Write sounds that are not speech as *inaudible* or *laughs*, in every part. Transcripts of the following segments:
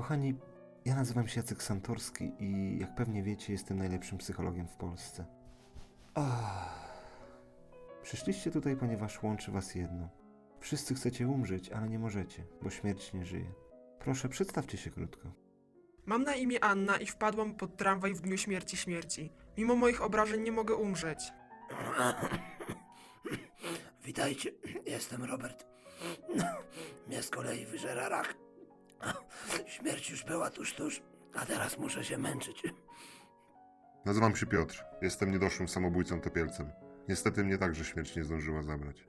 Kochani, ja nazywam się Jacek Santorski i jak pewnie wiecie, jestem najlepszym psychologiem w Polsce. Ach. Przyszliście tutaj, ponieważ łączy was jedno. Wszyscy chcecie umrzeć, ale nie możecie, bo śmierć nie żyje. Proszę, przedstawcie się krótko. Mam na imię Anna i wpadłam pod tramwaj w dniu śmierci śmierci. Mimo moich obrażeń nie mogę umrzeć. Witajcie, jestem Robert. Mnie z kolei wyżera rak. *laughs* Śmierć już była tuż, tuż, a teraz muszę się męczyć. Nazywam się Piotr. Jestem niedoszłym samobójcą topielcem. Niestety mnie także śmierć nie zdążyła zabrać.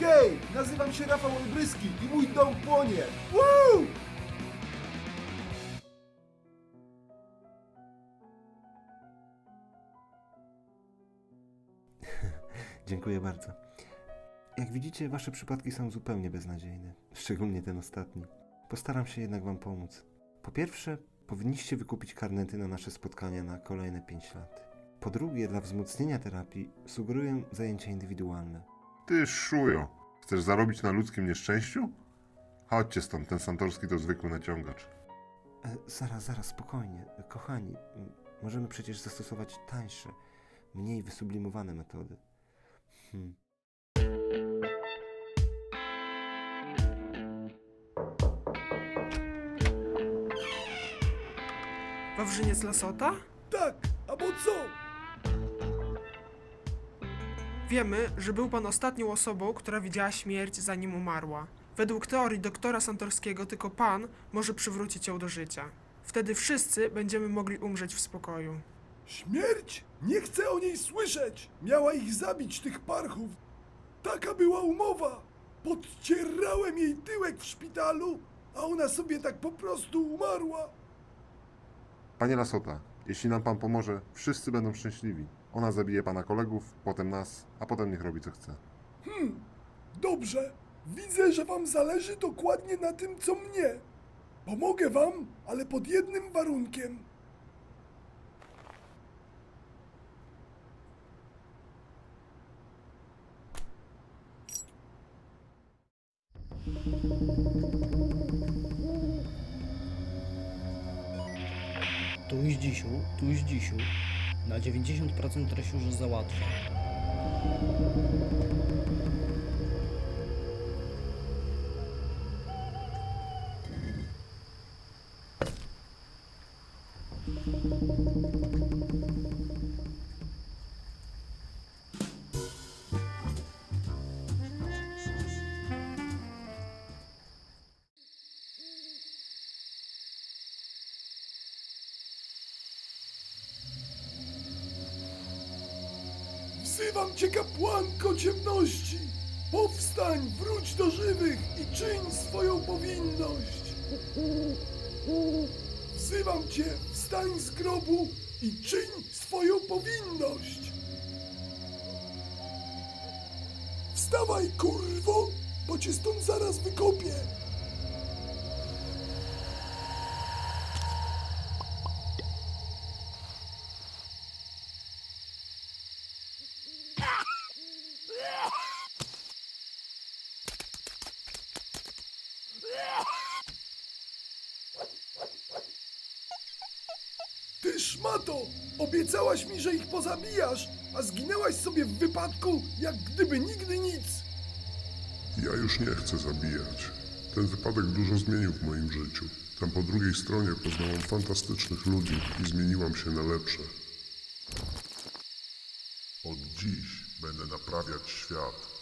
Hej, nazywam się Rafał Olbryski i mój dom płonie. Woo! *laughs* Dziękuję bardzo. Jak widzicie, wasze przypadki są zupełnie beznadziejne, szczególnie ten ostatni. Postaram się jednak wam pomóc. Po pierwsze, powinniście wykupić karnety na nasze spotkania na kolejne 5 lat. Po drugie, dla wzmocnienia terapii sugeruję zajęcia indywidualne. Ty szujo! Chcesz zarobić na ludzkim nieszczęściu? Chodźcie stąd, ten Santorski to zwykły naciągacz. E, zaraz, zaraz, spokojnie. Kochani, możemy przecież zastosować tańsze, mniej wysublimowane metody. Hmm. Wawrzyniec Lasota? Tak, a bo co? Wiemy, że był pan ostatnią osobą, która widziała śmierć zanim umarła. Według teorii doktora Santorskiego tylko pan może przywrócić ją do życia. Wtedy wszyscy będziemy mogli umrzeć w spokoju. Śmierć? Nie chcę o niej słyszeć! Miała ich zabić, tych parchów. Taka była umowa. Podcierałem jej tyłek w szpitalu, a ona sobie tak po prostu umarła. Panie Lasota, jeśli nam pan pomoże, wszyscy będą szczęśliwi. Ona zabije pana kolegów, potem nas, a potem niech robi co chce. Dobrze, widzę, że wam zależy dokładnie na tym, co mnie. Pomogę wam, ale pod jednym warunkiem. Tuś dzisiu, tuś dzisiu. Na 90% treści już załatwia. Wzywam cię, kapłanko ciemności! Powstań, wróć do żywych i czyń swoją powinność! Wzywam cię, wstań z grobu i czyń swoją powinność! Wstawaj, kurwo, bo cię stąd zaraz wykopię! Ty szmato! Obiecałaś mi, że ich pozabijasz, a zginęłaś sobie w wypadku, jak gdyby nigdy nic! Ja już nie chcę zabijać. Ten wypadek dużo zmienił w moim życiu. Tam po drugiej stronie poznałam fantastycznych ludzi i zmieniłam się na lepsze. Od dziś będę naprawiać świat.